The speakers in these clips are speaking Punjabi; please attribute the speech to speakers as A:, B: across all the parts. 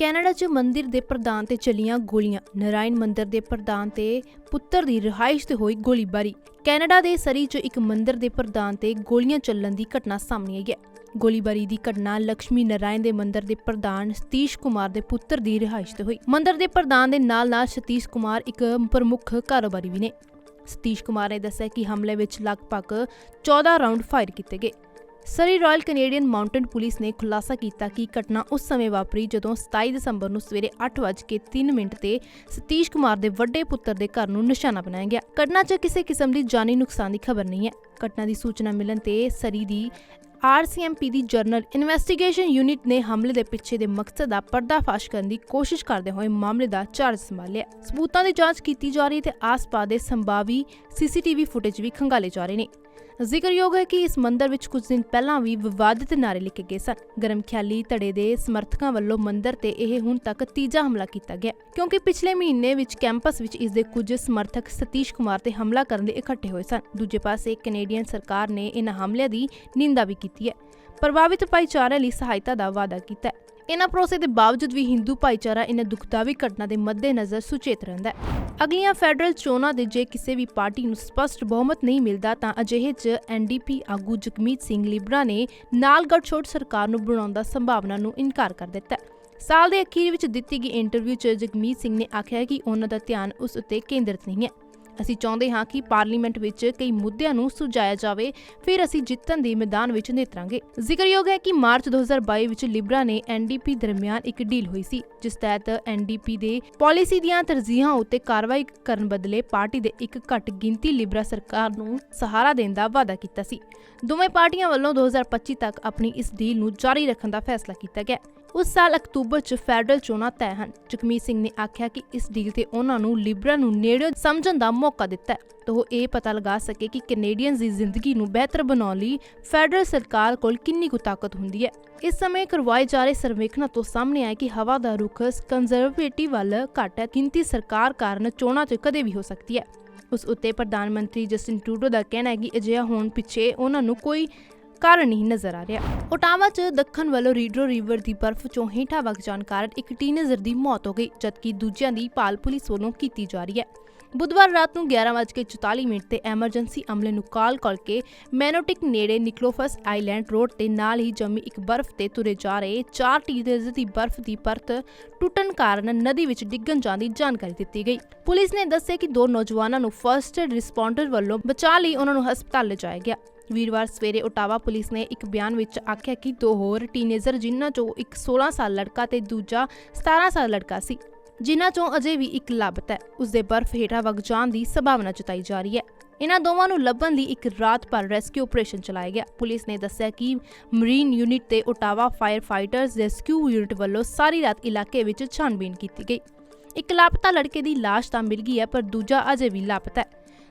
A: ਕੈਨੇਡਾ 'ਚ ਮੰਦਿਰ ਦੇ ਪ੍ਰਧਾਨ ਤੇ ਚਲੀਆਂ ਗੋਲੀਆਂ। ਨਰਾਇਣ ਮੰਦਿਰ ਦੇ ਪ੍ਰਧਾਨ ਤੇ ਪੁੱਤਰ ਦੀ ਰਿਹਾਇਸ਼ ਤੇ ਹੋਈ ਗੋਲੀਬਾਰੀ। ਕੈਨੇਡਾ ਦੇ ਸਰੀ 'ਚ ਇੱਕ ਮੰਦਿਰ ਦੇ ਪ੍ਰਧਾਨ ਤੇ ਗੋਲੀਆਂ ਚੱਲਣ ਦੀ ਘਟਨਾ ਸਾਹਮਣੇ ਆਈ ਹੈ। ਗੋਲੀਬਾਰੀ ਦੀ ਘਟਨਾ ਲక్ష్ਮੀ ਨਰਾਇਣ ਦੇ ਮੰਦਿਰ ਦੇ ਪ੍ਰਧਾਨ ਸਤੀਸ਼ ਕੁਮਾਰ ਦੇ ਪੁੱਤਰ ਦੀ ਰਿਹਾਇਸ਼ ਤੇ ਹੋਈ। ਮੰਦਿਰ ਦੇ ਪ੍ਰਧਾਨ ਦੇ ਨਾਲ-ਨਾਲ ਸਤੀਸ਼ ਕੁਮਾਰ ਇੱਕ ਪ੍ਰਮੁੱਖ ਕਾਰੋਬਾਰੀ ਵੀ ਨੇ। ਸਤੀਸ਼ ਕੁਮਾਰ ਨੇ ਦੱਸਿਆ ਕਿ ਹਮਲੇ ਵਿੱਚ ਲਗਭਗ 14 ਰਾਉਂਡ ਫਾਇਰ ਕੀਤੇ ਗਏ। Surrey royal Canadian mounted police ਨੇ ਖੁਲਾਸਾ ਕੀਤਾ ਕਿ ਘਟਨਾ ਉਸ ਸਮੇਂ ਵਾਪਰੀ ਜਦੋਂ 27 ਦਸੰਬਰ ਨੂੰ ਸਵੇਰੇ 8:03 ਮਿੰਟ ਤੇ ਸਤੀਸ਼ ਕੁਮਾਰ ਦੇ ਵੱਡੇ ਪੁੱਤਰ ਦੇ ਘਰ ਨੂੰ ਨਿਸ਼ਾਨਾ ਬਣਾਇਆ ਗਿਆ। ਘਟਨਾ 'ਚ ਕਿਸੇ ਕਿਸਮ ਦੀ ਜਾਨੀ ਨੁਕਸਾਨ ਦੀ ਖਬਰ ਨਹੀਂ ਹੈ। ਘਟਨਾ ਦੀ ਸੂਚਨਾ ਮਿਲਣ ਤੇ ਸਰੀ ਦੀ ਆਰਸੀਐਮਪੀ ਦੀ ਜਰਨਲ ਇਨਵੈਸਟੀਗੇਸ਼ਨ ਯੂਨਿਟ ਨੇ ਹਮਲੇ ਦੇ ਪਿੱਛੇ ਦੇ ਮਕਸਦ ਦਾ ਪਰਦਾਫਾਸ਼ ਕਰਨ ਦੀ ਕੋਸ਼ਿਸ਼ ਕਰਦੇ ਹੋਏ ਮਾਮਲੇ ਦਾ ਚਾਰਜ ਸੰਭਾਲਿਆ। ਸਬੂਤਾਂ ਦੀ ਜਾਂਚ ਕੀਤੀ ਜਾ ਰਹੀ ਤੇ ਆਸ-ਪਾਸ ਦੇ ਸੰਭਾਵੀ ਸੀਸੀਟੀਵੀ ਫੁਟੇਜ ਵੀ ਖੰਗਾਲੇ ਜਾ ਰਹੇ ਨੇ। ਜ਼ਿਕਰਯੋਗ ਹੈ ਕਿ ਇਸ ਮੰਦਰ ਵਿੱਚ ਕੁਝ ਦਿਨ ਪਹਿਲਾਂ ਵੀ ਵਿਵਾਦਿਤ ਨਾਰੇ ਲਿਖੇ ਗਏ ਸਨ। ਗਰਮ ਖਿਆਲੀ ਧੜੇ ਦੇ ਸਮਰਥਕਾਂ ਵੱਲੋਂ ਮੰਦਰ ਤੇ ਇਹ ਹੁਣ ਤੱਕ ਤੀਜਾ ਹਮਲਾ ਕੀਤਾ ਗਿਆ, ਕਿਉਂਕਿ ਪਿਛਲੇ ਮਹੀਨੇ ਵਿੱਚ ਕੈਂਪਸ ਵਿੱਚ ਇਸ ਦੇ ਕੁਝ ਸਮਰਥਕ ਸਤੀਸ਼ ਕੁਮਾਰ ਤੇ ਹਮਲਾ ਕਰਨ ਲਈ ਇਕੱਠੇ ਹੋਏ ਸਨ। ਦੂਜੇ ਪਾਸੇ ਕੈਨੇਡੀਅਨ ਸਰਕਾਰ ਨੇ ਇਹਨਾਂ ਹਮਲਿਆਂ ਦੀ ਨਿੰਦਾ ਵੀ ਕੀਤੀ ਹੈ। ਪ੍ਰਭਾਵਿਤ ਭਾਈਚਾਰੇ ਲਈ ਸਹਾਇਤਾ ਦਾ ਵਾਅਦਾ ਕੀਤਾ ਹੈ। ਇਹਨਾਂ ਭਰੋਸੇ ਦੇ ਬਾਵਜੂਦ ਵੀ ਹਿੰਦੂ ਭਾਈਚਾਰਾ ਇਹਨਾਂ ਦੁਖਦਾਵੀ ਘਟਨਾ ਦੇ ਮੱਦੇਨਜ਼ਰ ਸੁਚੇਤ ਰਹਿੰਦਾ ਹੈ। ਅਗਲੀਆਂ ਫੈਡਰਲ ਚੋਣਾਂ ਦੇ ਜੇ ਕਿਸੇ ਵੀ ਪਾਰਟੀ ਨੂੰ ਸਪਸ਼ਟ ਬਹੁਮਤ ਨਹੀਂ ਮਿਲਦਾ, ਤਾਂ ਅਜਿਹੇ 'ਚ ਐਨਡੀਪੀ ਆਗੂ ਜਗਮੀਤ ਸਿੰਘ ਲਿਬਰਾ ਨੇ ਨਾਲ ਗੱਠਜੋੜ ਸਰਕਾਰ ਨੂੰ ਬਣਾਉਣ ਦਾ ਸੰਭਾਵਨਾ ਨੂੰ ਇਨਕਾਰ ਕਰ ਦਿੱਤਾ ਹੈ। ਸਾਲ ਦੇ ਅਖੀਰ ਵਿੱਚ ਦਿੱਤੀ ਗਈ ਇੰਟਰਵਿਊ 'ਚ ਜਗਮੀਤ ਸਿੰਘ ਨੇ ਆਖਿਆ ਕਿ ਉਹਨਾਂ ਦਾ ਧਿਆਨ ਉਸ ਉੱਤੇ ਕੇਂਦਰਿਤ ਨਹੀਂ ਹੈ। ਅਸੀਂ ਚਾਹੁੰਦੇ ਹਾਂ ਕਿ ਪਾਰਲੀਮੈਂਟ ਵਿੱਚ ਕਈ ਮੁੱਦਿਆਂ ਨੂੰ ਸੁਲਝਾਇਆ ਜਾਵੇ, ਫਿਰ ਅਸੀਂ ਜਿੱਤਣ ਦੇ ਮੈਦਾਨ ਵਿੱਚ ਨੇਤਰਾਂਗੇ। ਜ਼ਿਕਰਯੋਗ ਹੈ ਕਿ ਮਾਰਚ 2022 ਵਿੱਚ ਲਿਬਰਾ ਨੇ ਐਨਡੀਪੀ ਦਰਮਿਆਨ ਇੱਕ ਡੀਲ ਹੋਈ ਸੀ, ਜਿਸ ਤਹਿਤ ਐਨਡੀਪੀ ਦੇ ਪਾਲਿਸੀ ਦੀਆਂ ਤਰਜੀਹਾਂ ਉੱਤੇ ਕਾਰਵਾਈ ਕਰਨ ਬਦਲੇ ਪਾਰਟੀ ਦੇ ਇੱਕ ਘੱਟ ਗਿਣਤੀ ਲਿਬਰਾ ਸਰਕਾਰ ਨੂੰ ਸਹਾਰਾ ਦੇਣ ਦਾ ਵਾਅਦਾ ਕੀਤਾ ਸੀ। ਦੋਵੇਂ ਪਾਰਟੀਆਂ ਵੱਲੋਂ 2025 ਤੱਕ ਆਪਣੀ ਇਸ ਡੀਲ ਨੂੰ ਜਾਰੀ ਰੱਖਣ ਦਾ ਫੈਸਲਾ ਕੀਤਾ ਗਿਆ। ਉਸ ਸਾਲ ਅਕਤੂਬਰ 'ਚ ਫੈਡਰਲ ਚੋਣਾਂ ਤੈਅ ਹਨ। ਜਗਮੀਤ ਸਿੰਘ ਨੇ ਆਖਿਆ ਕਿ ਇਸ ਡੀਲ ਤੇ ਉਹਨਾਂ ਨੂੰ ਲਿਬਰਾ ਨੂੰ ਨੇੜੇ ਸਮਝਣ ਦਾ ਮੌਕਾ ਦਿੱਤਾ ਹੈ। ਤਾਂ ਉਹ ਇਹ ਪਤਾ ਲਗਾ ਸਕੇ ਕਿ ਕੈਨੇਡੀਅਨਸ ਦੀ ਜ਼ਿੰਦਗੀ ਨੂੰ ਬਿਹਤਰ ਬਣਾਉਣ ਲਈ ਫੈਡਰਲ ਸਰਕਾਰ ਕੋਲ ਕਿੰਨੀ ਕੁ ਤਾਕਤ ਹੁੰਦੀ ਹੈ। ਇਸ ਸਮੇਂ ਕਰਵਾਏ ਜਾ ਰਹੇ ਸਰਵੇਖਣਾਂ ਤੋਂ ਸਾਹਮਣੇ ਆਇਆ ਕਿ ਹਵਾ ਦਾ ਰੁਖ ਕੰਜ਼ਰਵੇਟਿਵ ਵੱਲ ਘੱਟ ਹੈ। ਗਿਣਤੀ ਸਰਕਾਰ ਕਾਰਨ ਚੋਣਾਂ 'ਚ ਕਦੇ ਵੀ ਹੋ ਸਕਦੀ ਹੈ। ਉਸ ਉੱਤੇ ਪ੍ਰਧਾਨ ਮੰਤਰੀ ਜਸਟਿਨ ਟਰੂਡੋ ਦਾ ਕਹਿਣਾ ਹੈ ਕਿ ਅਜਿਹਾ ਹੋਣ ਪਿੱਛੇ ਉਹਨਾਂ ਨੂੰ ਕੋਈ ਕਾਰਨ ਨਹੀਂ ਨਜ਼ਰ ਆ ਰਿਹਾ। ਓਟਾਵਾ 'ਚ ਦੱਖਣ ਵੱਲੋਂ ਰੀਡਰੋ ਰਿਵਰ ਦੀ ਬਰਫ਼ 'ਚੋਂ ਹੇਠਾਂ ਵਗ ਜਾਣ ਕਾਰਨ ਇੱਕ ਟੀਨੇਜਰ ਦੀ ਮੌਤ ਹੋ ਗਈ, ਜਦਕਿ ਦੂਜਿਆਂ ਦੀ ਭਾਲ ਪੁਲਿਸ ਵੱਲੋਂ ਕੀਤੀ ਜਾ ਰਹੀ ਹੈ। ਬੁੱਧਵਾਰ ਰਾਤ ਨੂੰ 11:44 ਮਿੰਟ ਤੇ ਐਮਰਜੈਂਸੀ ਅਮਲੇ ਨੂੰ ਕਾਲ ਕਰਕੇ ਮੈਨੋਟਿਕ ਨੇੜੇ ਨਿਕਲੋਫਸ ਆਈਲੈਂਡ ਰੋਡ ਤੇ ਨਾਲ ਹੀ ਜੰਮੀ ਇੱਕ ਬਰਫ਼ ਤੇ ਤੁਰੇ ਜਾ ਰਹੇ ਚਾਰ ਟੀਨੇਜਰ ਦੀ ਬਰਫ਼ ਦੀ ਪਰਤ ਟੁੱਟਣ ਕਾਰਨ ਨਦੀ ਵਿੱਚ ਡਿੱਗਣ ਜਾਣ ਦੀ ਜਾਣਕਾਰੀ ਦਿੱਤੀ ਗਈ। ਪੁਲਿਸ ਨੇ ਦੱਸਿਆ ਕਿ ਦੋ ਨੌਜਵਾਨਾਂ ਨੂੰ ਫਰਸਟ ਰਿਸਪੌਂਡਰ ਵੱਲੋਂ ਬਚਾਅ ਲਈ ਉਹਨਾਂ ਨੂੰ ਹਸਪਤਾਲ ਲਿਜਾਇਆ ਗਿਆ। ਵੀਰਵਾਰ ਸਵੇਰੇ ਓਟਾਵਾ ਪੁਲਿਸ ਨੇ ਇੱਕ ਬਿਆਨ ਵਿੱਚ ਆਖਿਆ ਕਿ ਦੋ ਹੋਰ ਟੀਨੇਜਰ ਜਿਨ੍ਹਾਂ ਚੋਂ ਇੱਕ 16 ਸਾਲ ਲੜਕਾ ਤੇ ਦੂਜਾ 17 ਸਾਲ ਲੜਕਾ ਸੀ। ਜਿਨ੍ਹਾਂ ਚੋਂ ਅਜੇ ਵੀ ਇੱਕ ਲਾਪਤਾ ਹੈ। ਉਸ ਦੇ ਬਰਫ਼ ਹੇਠਾਂ ਵਗ ਜਾਣ ਦੀ ਸੰਭਾਵਨਾ ਜਤਾਈ ਜਾ ਰਹੀ ਹੈ। ਇਹਨਾਂ ਦੋਵਾਂ ਨੂੰ ਲੱਭਣ ਲਈ ਇੱਕ ਰਾਤ ਭਰ ਰੈਸਕਿਊ ਆਪਰੇਸ਼ਨ ਚਲਾਇਆ ਗਿਆ। ਪੁਲਿਸ ਨੇ ਦੱਸਿਆ ਕਿ ਮਰੀਨ ਯੂਨਿਟ ਤੇ Ottawa fire fighters rescue unit ਵੱਲੋਂ ਸਾਰੀ ਰਾਤ ਇਲਾਕੇ ਵਿੱਚ ਛਾਣਬੀਨ ਕੀਤੀ ਗਈ। ਇੱਕ ਲਾਪਤਾ ਲੜਕੇ ਦੀ ਲਾਸ਼ ਤਾਂ ਮਿਲ ਗਈ ਹੈ, ਪਰ ਦੂਜਾ ਅਜੇ ਵੀ ਲਾਪਤਾ ਹੈ।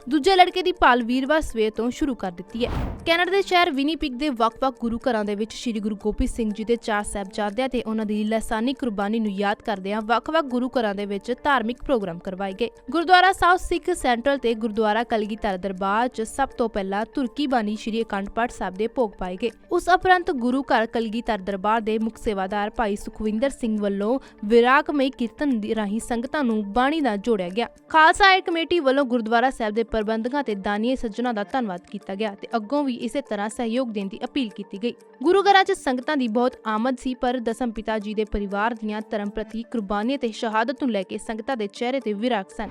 A: ਦੂਜੇ ਲੜਕੇ ਦੀ ਭਾਲ ਵੀਰਵਾਰ ਸਵੇਰ ਤੋਂ ਸ਼ੁਰੂ ਕਰ ਦਿੱਤੀ ਹੈ। ਕੈਨੇਡਾ ਦੇ ਸ਼ਹਿਰ ਵਿਨੀਪਿਗ ਦੇ ਵੱਖ-ਵੱਖ ਗੁਰੂ ਘਰਾਂ ਦੇ ਵਿੱਚ ਸ੍ਰੀ ਗੁਰੂ ਗੋਬਿੰਦ ਸਿੰਘ ਜੀ ਦੇ ਚਾਰ ਸਾਹਿਬਜ਼ਾਦਿਆਂ ਤੇ ਉਹਨਾਂ ਦੀ ਲਾਸਾਨੀ ਕੁਰਬਾਨੀ ਨੂੰ ਯਾਦ ਕਰਦਿਆਂ ਵੱਖ-ਵੱਖ ਗੁਰੂ ਘਰਾਂ ਦੇ ਵਿੱਚ ਧਾਰਮਿਕ ਪ੍ਰੋਗਰਾਮ ਕਰਵਾਏ ਗਏ। ਗੁਰਦੁਆਰਾ ਸਾਊਥ ਸਿੱਖ ਸੈਂਟਰਲ ਤੇ ਗੁਰਦੁਆਰਾ ਕਲਗੀਧਰ ਦਰਬਾਰ 'ਚ ਸਭ ਤੋਂ ਪਹਿਲਾਂ ਤੁਰਕੀ ਬਾਣੀ ਸ੍ਰੀ ਅਖੰਡ ਪਾਠ ਸਾਹਿਬ ਦੇ ਭੋਗ ਪਾਏ ਗਏ। ਉਸ ਉਪਰੰਤ ਗੁਰੂ ਘਰ ਕਲਗੀਧਰ ਦਰਬਾਰ ਦੇ ਮੁੱਖ ਸੇਵਾਦਾਰ ਭਾਈ ਸੁਖਵਿੰਦਰ ਸਿੰਘ ਵੱਲੋਂ ਵਿਰਾਗਮਈ ਕੀਰਤਨ ਦੀ ਰਾਹੀਂ ਸੰਗਤਾਂ ਨੂੰ ਬਾਣੀ ਨਾਲ ਜੋੜਿਆ ਗਿਆ। ਖਾਲਸਾ ਏਡ ਕਮੇਟੀ ਵੱਲੋਂ ਗੁਰਦੁਆਰਾ ਸਾਹਿਬ ਦੇ ਪ੍ਰਬੰਧਕਾਂ ਤੇ ਦਾਨੀਏ ਸੱਜਣਾ ਦਾ ਧੰਨਵਾਦ ਕੀਤਾ ਗਿਆ ਤੇ ਅੱਗੋਂ ਵੀ ਇਸੇ ਤਰ੍ਹਾਂ ਸਹਿਯੋਗ ਦੇਣ ਦੀ ਅਪੀਲ ਕੀਤੀ ਗਈ। ਗੁਰੂ ਘਰਾਂ 'ਚ ਸੰਗਤਾਂ ਦੀ ਬਹੁਤ ਆਮਦ ਸੀ, ਪਰ ਦਸਮ ਪਿਤਾ ਜੀ ਦੇ ਪਰਿਵਾਰ ਦੀਆਂ ਧਰਮ ਪ੍ਰਤੀ ਕੁਰਬਾਨੀ ਤੇ ਸ਼ਹਾਦਤ ਨੂੰ ਲੈ ਕੇ ਸੰਗਤਾਂ ਦੇ ਚਿਹਰੇ ਤੇ ਵਿਰਾਗ ਸਨ।